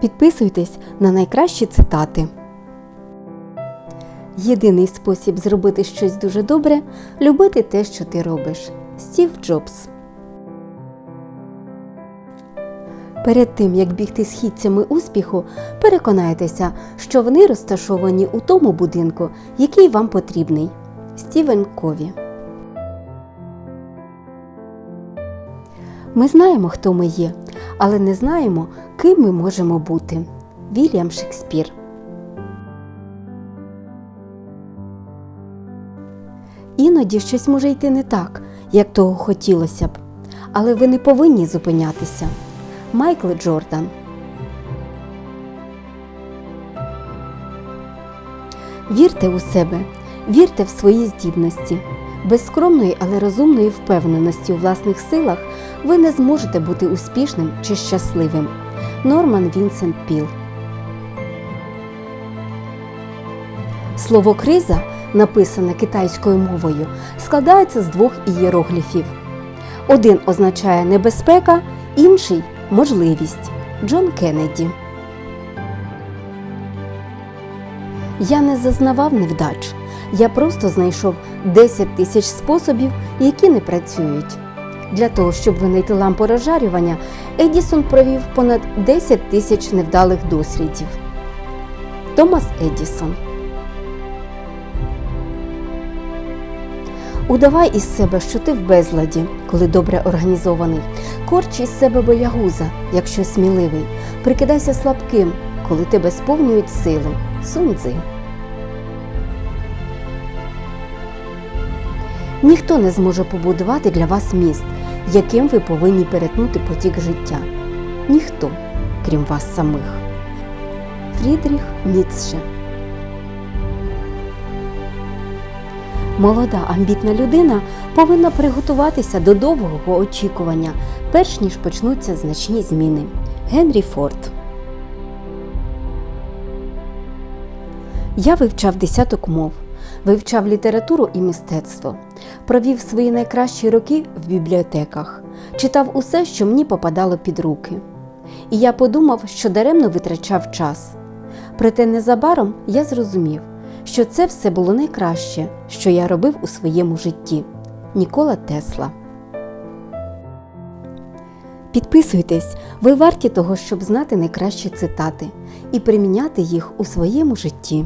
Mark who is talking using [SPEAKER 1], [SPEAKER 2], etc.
[SPEAKER 1] Підписуйтесь на найкращі цитати. Єдиний спосіб зробити щось дуже добре любити те, що ти робиш. Стів Джобс. Перед тим, як бігти східцями успіху, переконайтеся, що вони розташовані у тому будинку, який вам потрібний. Стівен Кові. Ми знаємо, хто ми є, але не знаємо, ким ми можемо бути. Вільям Шекспір. Іноді щось може йти не так, як того хотілося б, але ви не повинні зупинятися. Майкл Джордан. Вірте у себе, вірте в свої здібності. Без скромної, але розумної впевненості у власних силах ви не зможете бути успішним чи щасливим. Норман Вінсент Піл. Слово криза, написане китайською мовою, складається з двох ієрогліфів. Один означає небезпека, інший можливість. Джон Кеннеді. Я не зазнавав невдач. Я просто знайшов 10 тисяч способів, які не працюють. Для того, щоб винайти лампу розжарювання, Едісон провів понад 10 тисяч невдалих дослідів. Томас Едісон. Удавай із себе, що ти в безладі, коли добре організований. Корч із себе боягуза, якщо сміливий. Прикидайся слабким, коли тебе сповнюють сили. Суньцзи. Ніхто не зможе побудувати для вас міст, яким ви повинні перетнути потік життя. Ніхто, крім вас самих. Фрідріх Ніцше Молода амбітна людина повинна приготуватися до довгого очікування, перш ніж почнуться значні зміни. Генрі Форд Я вивчав десяток мов, вивчав літературу і мистецтво, провів свої найкращі роки в бібліотеках, читав усе, що мені попадало під руки. І я подумав, що даремно витрачав час. Проте незабаром я зрозумів, що це все було найкраще, що я робив у своєму житті. Нікола Тесла. Підписуйтесь, ви варті того, щоб знати найкращі цитати і приміняти їх у своєму житті.